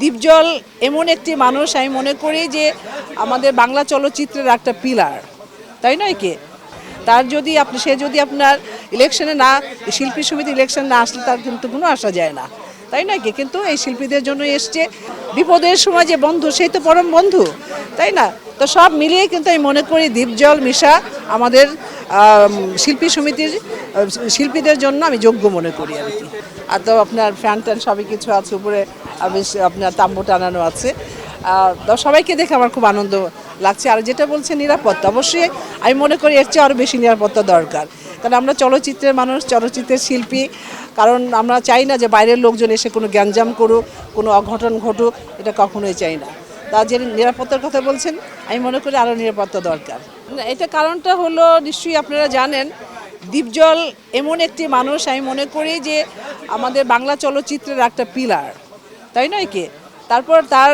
দীপজল এমন একটি মানুষ, আমি মনে করি যে আমাদের বাংলা চলচ্চিত্রের একটা পিলার, তাই নয় কে? তার যদি আপনি, সে যদি আপনার ইলেকশনে না, শিল্পী সমিতি ইলেকশন না আসলে তার কিন্তু কোনো আসা যায় না। তাই নয় কি কিন্তু এই শিল্পীদের জন্য এসছে বিপদের সময় যে বন্ধু, সেই তো পরম বন্ধু, তাই না? তো সব মিলিয়ে কিন্তু আমি মনে করি দীপজল মিশা আমাদের শিল্পী সমিতির, শিল্পীদের জন্য আমি যোগ্য মনে করি আর কি। আর তো আপনার ফ্যান ট্যান সবই কিছু আছে, উপরে আপনার তাম্বু টানানো আছে। সবাইকে দেখে আমার খুব আনন্দ লাগছে। আর যেটা বলছে নিরাপত্তা, অবশ্যই আমি মনে করি এর চেয়ে আরও বেশি নিরাপত্তা দরকার। কারণ আমরা চলচ্চিত্রের মানুষ, চলচ্চিত্রের শিল্পী, কারণ আমরা চাই না যে বাইরের লোকজন এসে কোনো গ্যাঞ্জাম করুক, কোনো অঘটন ঘটুক, এটা কখনোই চাই না। তা যে নিরাপত্তার কথা বলছেন, আমি মনে করি আরও নিরাপত্তা দরকার। এটা কারণটা হলো, নিশ্চয়ই আপনারা জানেন, দীপজল এমন একটি মানুষ, আমি মনে করি যে আমাদের বাংলা চলচ্চিত্রের একটা পিলার, তাই নয় কি? তারপর তার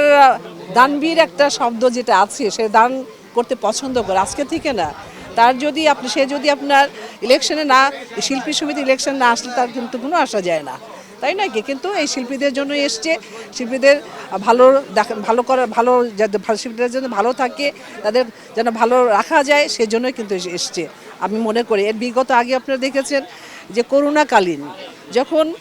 দানবীর একটা শব্দ যেটা আছে, সে দান করতে পছন্দ করে। আজকে থেকে না, তার যদি আপনি, সে যদি আপনার ইলেকশনে না, শিল্পী সমিতি ইলেকশন না আসলে তার কিন্তু কোনো আসা যায় না। তাই না কি? কিন্তু এই শিল্পীদের জন্য এসছে, শিল্পীদের ভালো দেখা- ভালো করার ভালো শিল্পীদের জন্য ভালো থাকে, তাদের যেন ভালো রাখা যায়, সেজন্যই কিন্তু এসে- এসছে। আমি মনে করি, এর বিগত আগে আপনারা দেখেছেন যে করোনাকালীন যখন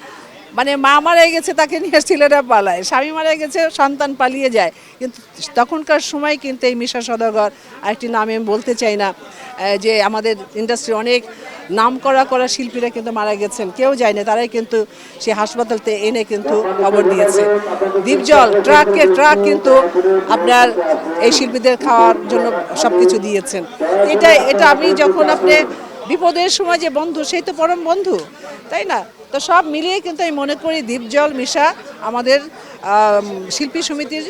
মানে মা মারা গেছে, তাকে নিয়ে ছেলেরা পালায়। স্বামী মারা গেছে, সন্তান পালিয়ে যায়। কিন্তু তখনকার সময় কিন্তু এই মিশা সদাগর, আরেকটি নামে আমি বলতে চাই না যে আমাদের ইন্ডাস্ট্রি অনেক নাম করা করা শিল্পীরা কিন্তু মারা গেছেন। কেউ যায় না, তারাই কিন্তু সে হাসপাতালতে এনে কিন্তু খবর দিয়েছে। দ্বীপজল ট্রাককে ট্রাক কিন্তু আপনার এই শিল্পীদের খাওয়ার জন্য সব কিছু দিয়েছেন। এটা এটা আমি যখন আপনি বিপদের সময় যে বন্ধু, সেই তো পরম বন্ধু, তাই না? তো সব মিলিয়ে কিন্তু আমি মনে করি দীপজল মিশা আমাদের শিল্পী সমিতির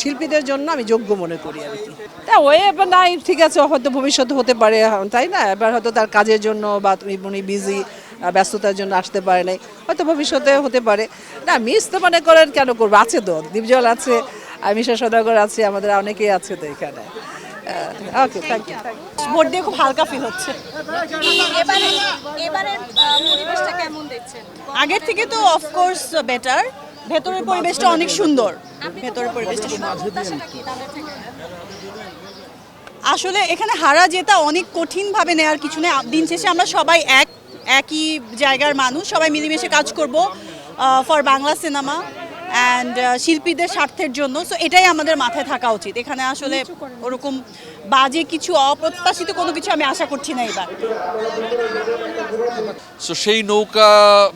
শিল্পীদের জন্য আমি যোগ্য মনে করি আর কি। তা ওয়ে এবার নাই, ঠিক আছে হয়তো ভবিষ্যতে হতে পারে তাই না? এবার হয়তো তার কাজের জন্য বা তুমি, উনি বিজি ব্যস্ততার জন্য আসতে পারে নাই, হয়তো ভবিষ্যতে হতে পারে। না মিস তো মনে করেন কেন করব? আছে তো, দীপজল আছে মিশা সদাগর আছে, আমাদের অনেকেই আছে তো এখানে। ওকে থ্যাংক ইউ ভোট দিয়ে খুব হালকা ফিল হচ্ছে। আগের থেকে তো অফকোর্স বেটার ভেতরের পরিবেশটা অনেক সুন্দর। ভেতরের পরিবেশটা আসলে এখানে হারা জেতা অনেক কঠিনভাবে নেওয়ার কিছু নেই। দিন শেষে আমরা সবাই এক একই জায়গার মানুষ সবাই মিলেমিশে কাজ করব ফর বাংলা সিনেমা অ্যান্ড শিল্পীদের স্বার্থের জন্য। সো এটাই আমাদের মাথায় থাকা উচিত। এখানে আসলে ওরকম বাজে কিছু অপ্রত্যাশিত কোনো কিছু আমি আশা করছি না এবার। সো সেই নৌকা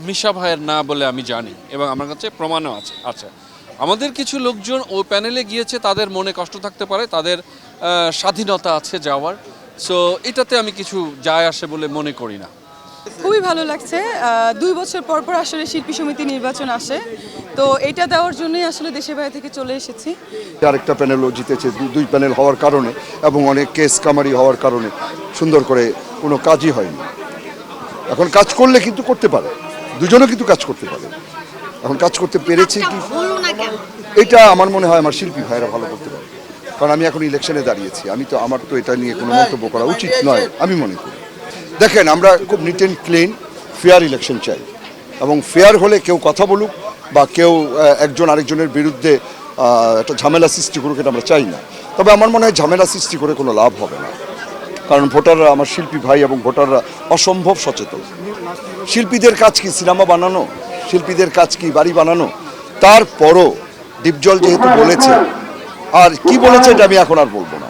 মিশা ভাইয়ের না বলে আমি জানি এবং আমার কাছে প্রমাণও আছে। আচ্ছা আমাদের কিছু লোকজন ও প্যানেলে গিয়েছে তাদের মনে কষ্ট থাকতে পারে তাদের স্বাধীনতা আছে যাওয়ার। সো এটাতে আমি কিছু যায় আসে বলে মনে করি না। খুবই ভালো লাগছে। দুই বছর পর পর আসলে শিল্পী সমিতি নির্বাচন আসে। তো এটা দেওয়ার জন্যই আসলে দেশের বাইরে থেকে চলে এসেছি। আরেকটা প্যানেলও জিতেছে দুই প্যানেল হওয়ার কারণে এবং অনেক কেস কামারি হওয়ার কারণে সুন্দর করে কোনো কাজই হয়নি। এখন কাজ করলে কিন্তু করতে পারে দুজনে কিন্তু কাজ করতে পারে। এখন কাজ করতে পেরেছে কি? কেন? এটা আমার মনে হয় আমার শিল্পী ভাইরা ভালো করতে পারে। কারণ আমি এখন ইলেকশনে দাঁড়িয়েছি আমি তো আমার তো এটা নিয়ে কোনো মন্তব্য করা উচিত নয় আমি মনে করি। দেখেন, আমরা খুব neat and clean fair election চাই। এবং ফেয়ার হলে কেউ কথা বলুক বা কেউ একজন আরেকজনের বিরুদ্ধে একটা ঝামেলা সৃষ্টি করুক, এটা আমরা চাই না। তবে আমার মনে হয় ঝামেলা সৃষ্টি করে কোনো লাভ হবে না। কারণ ভোটাররা, আমার শিল্পী ভাই এবং ভোটাররা অসম্ভব সচেতন। শিল্পীদের কাজ কি সিনেমা বানানো? শিল্পীদের কাজ কি বাড়ি বানানো? তারপরও ডিপজল যেহেতু বলেছে, আর কি বলেছে এটা আমি এখন আর বলব না।